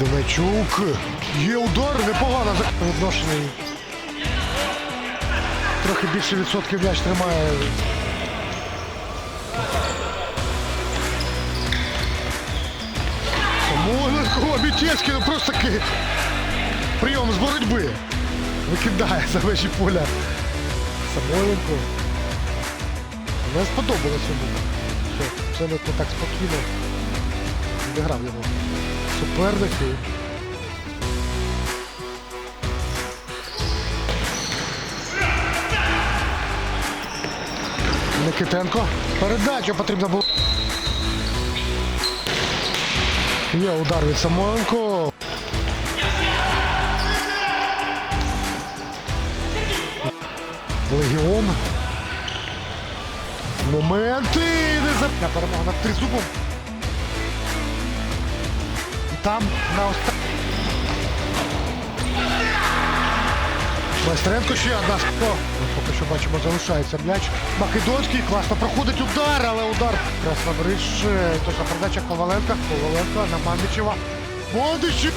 Дуначук. Є удар, непогано за відношення. Трохи більше відсотків м'яч тримає. Самойленко, Мітєцький, ну просто такий прийом з боротьби. Викидає за межі поля. Самойленко. Не сподобалось йому. Що це не так спокійно відіграв йому. Суперники. Никитенко. Передача потрібна була. Є удар від Самойленко. Легіон. Моменти. Не за... Перемога над тризубом. Там на оста... Майстренко ще одна. О, поки що бачимо, залишається м'яч. Македонський класно проходить удар, але удар. Краснобриж. Точна передача Коваленка. Коваленко на Мандичева. Мандичев.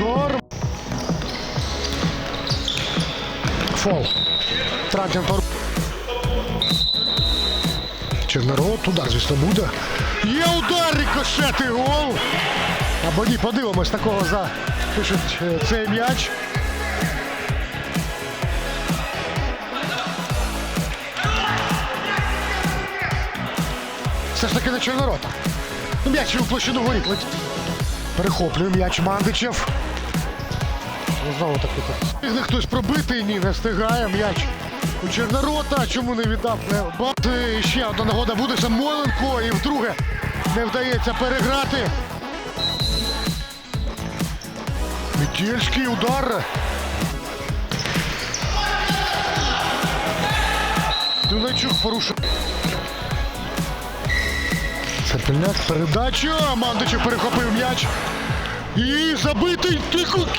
Удар. Фол. Трантін пору. Чорнорот, удар, звісно, буде. Є удар, рикошет і гол. Або ні, подивимось такого за пишуть е, цей м'яч. Все ж таки на Чорнорота. Ну, М'яч у площину летить. Перехоплює м'яч Мандичев. Знову таки так. Встигне хтось пробити, ні, не встигає м'яч. У Чорнорота, чому не віддав? Не Ще одна нагода буде Самойленко. І вдруге не вдається переграти. Метельський удар. Дуначук порушив. Серпельняк, передача. Мандичев перехопив м'яч. І забитий.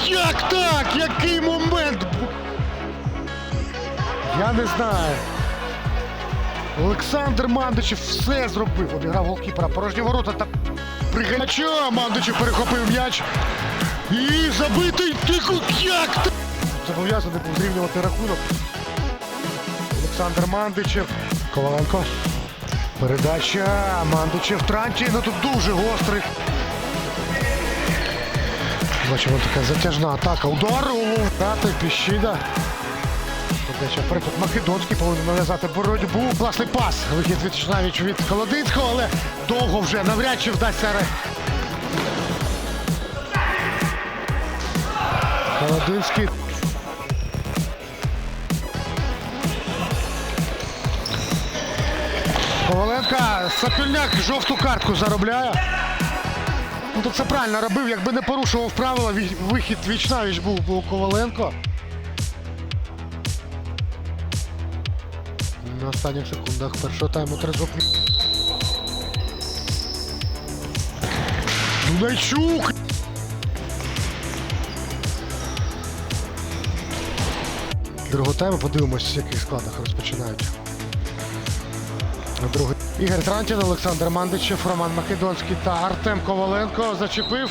Як так? Який момент? Не знаю. Олександр Мандичев все зробив. Обіграв голкіпера. Порожні ворота та пригача. Мандичев перехопив м'яч. І забитий. Як? Зобов'язаний був зрівнювати рахунок. Олександр Мандичев. Коваленко. Передача. Мандичев Транті. Ну тут дуже гострий. Бачимо така затяжна атака. Удар у Тати Передача вперед. Македонський повинен нав'язати боротьбу. Класний пас. Вихід від навіть від Колодинського, але довго вже навряд чи вдасться. Колодинський. Коваленка Сапільняк жовту картку заробляє. Ну, то це правильно робив, якби не порушував правила, вихід вічнавіч був у Коваленко. На останніх секундах першого тайму тризуб. Дунайчук! Другого тайму подивимось, в яких складах розпочинають. На другий. Ігор Трантін, Олександр Мандичев, Роман Македонський та Артем Коваленко зачепив.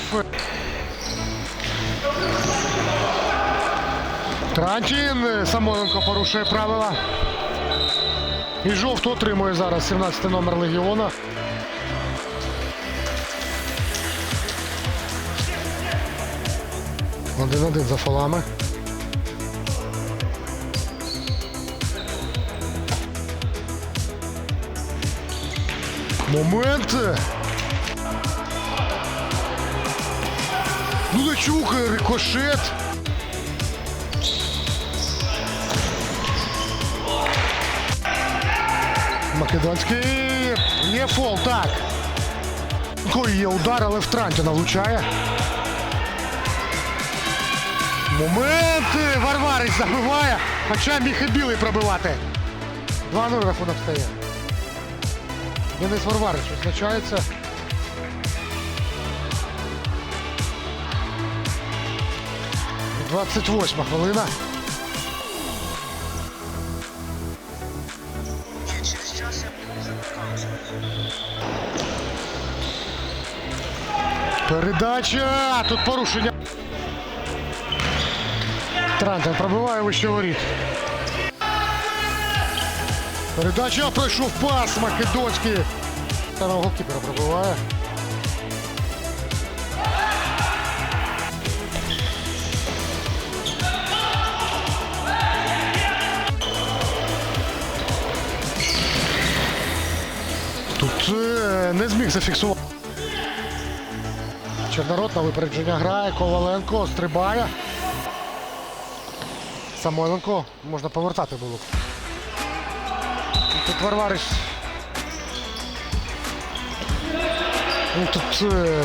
Трантін. Самойленко порушує правила. І жовту отримує зараз 17 номер Легіона. Один-один за фолами. Момент. Дудачук, рикошет. Македонський. Є фол, так. Є удар, але в Трантіна влучає. Момент. Варварич забиває. Хоча міг і білий пробивати. 2-0 рахунок стає. Денис Варварич визначається. Двадцять восьма хвилина. Передача! Тут порушення. Трантен пробиває вище воріт. Передача пройшов пас Македонський. Та на голкіпера пробиває. Тут е, не зміг зафіксувати. Чорнород на випередження грає. Коваленко стрибає. Самойленко можна повертати було. Тут Варвариш. Ну, тут е...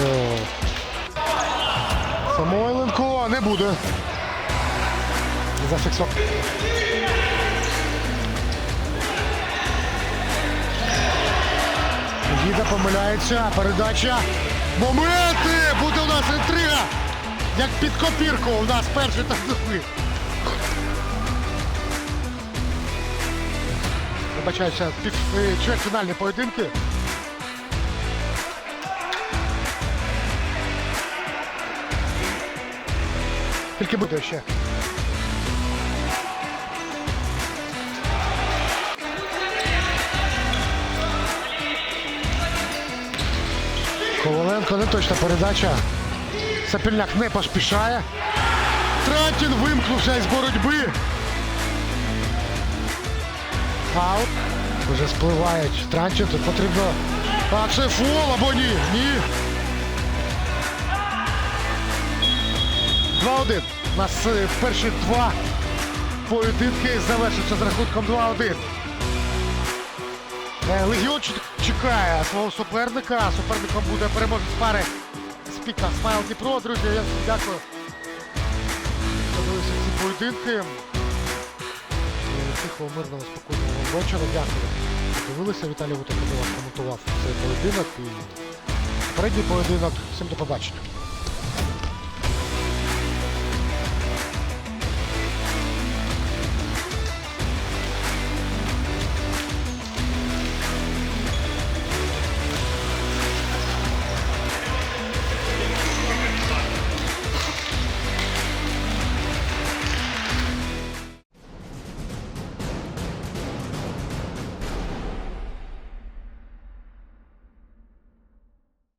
Самойленко не буде. Зафіксував. Гіда помиляється. Передача. Моменти! Буде у нас інтрига! Як під копірку у нас перший та другий. Вибачаюся, пів е, чвертьфінальні поєдинки. Тільки буде ще. Коваленко не точна передача. Сапільняк не поспішає. Трантін вимкнувся із боротьби. Аут. Вже спливають. Трантін тут потрібно. А це фол або ні? Ні. 2-1. У нас е, перші два поєдинки завершаться з рахунком 2-1. Е, Легіон чекає свого суперника. Суперником буде переможець пари Спіка Смайл Дніпро. Друзі, я всім дякую. Подивився ці поєдинки. Тихого, мирного, спокійного вечора. Дякую. Дивилися, Віталій Вутаков коментував цей поєдинок і передній поєдинок. Всім до побачення.